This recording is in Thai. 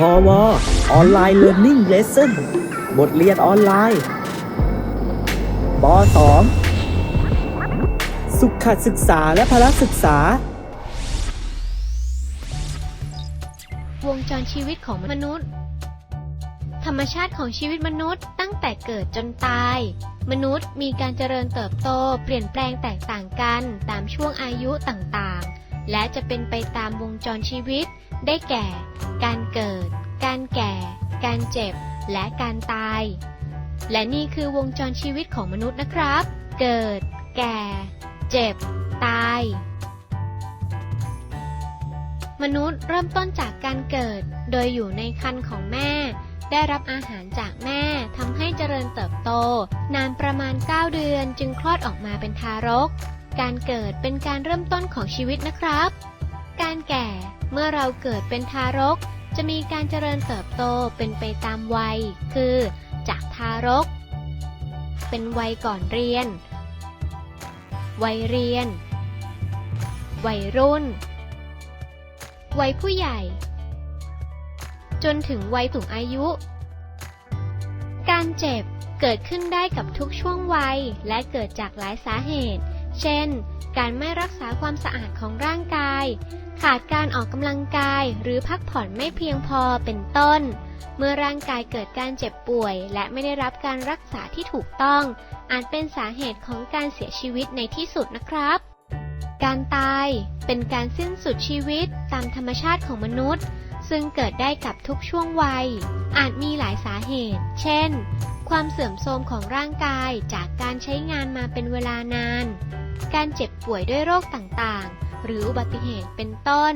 พอวออนไลน์เรียน i ิ g เลส s o n บทเรียนออนไลน์ป .2 สุขศึกษาและพละศึกษา วงจรชีวิตของมนุษย์ ธรรมชาติของชีวิตมนุษย์ตั้งแต่เกิดจนตาย มนุษย์มีการเจริญเติบโตเปลี่ยนแปลงแตกต่างกันตามช่วงอายุต่างๆ และจะเป็นไปตามวงจรชีวิต ได้แก่ การเกิด การแก่ การเจ็บ และการตาย และนี่คือวงจรชีวิตของมนุษย์นะครับ เกิด แก่ เจ็บ ตาย มนุษย์เริ่มต้นจากการเกิด โดยอยู่ในครรภ์ของแม่ ได้รับอาหารจากแม่ทำให้เจริญเติบโต นานประมาณ 9 เดือนจึงคลอดออกมาเป็นทารก การเกิดเป็นการเริ่มต้นของชีวิตนะครับ การแก่เมื่อเราเกิดเป็นทารก จะมีการเจริญเติบโตเป็นไปตามวัย คือ จากทารก เป็นวัยก่อนเรียน วัยเรียน วัยรุ่น วัยผู้ใหญ่ จนถึงวัยสูงอายุ การเจ็บเกิดขึ้นได้กับทุกช่วงวัยและเกิดจากหลายสาเหตุ เช่น การไม่รักษาความสะอาดของร่างกาย ขาดการออกกำลังกายหรือพักผ่อนไม่เพียงพอเป็นต้น เมื่อร่างกายเกิดการเจ็บป่วย และไม่ได้รับการรักษาที่ถูกต้อง อาจเป็นสาเหตุของการเสียชีวิตในที่สุดนะครับ การตายเป็นการสิ้นสุดชีวิตตามธรรมชาติของมนุษย์ ซึ่งเกิดได้กับทุกช่วงวัย อาจมีหลายสาเหตุ เช่นความเสื่อมโทรมของร่างกายจากการใช้งานมาเป็นเวลานาน การเจ็บป่วยด้วยโรคต่างๆ หรืออุบัติเหตุเป็นต้น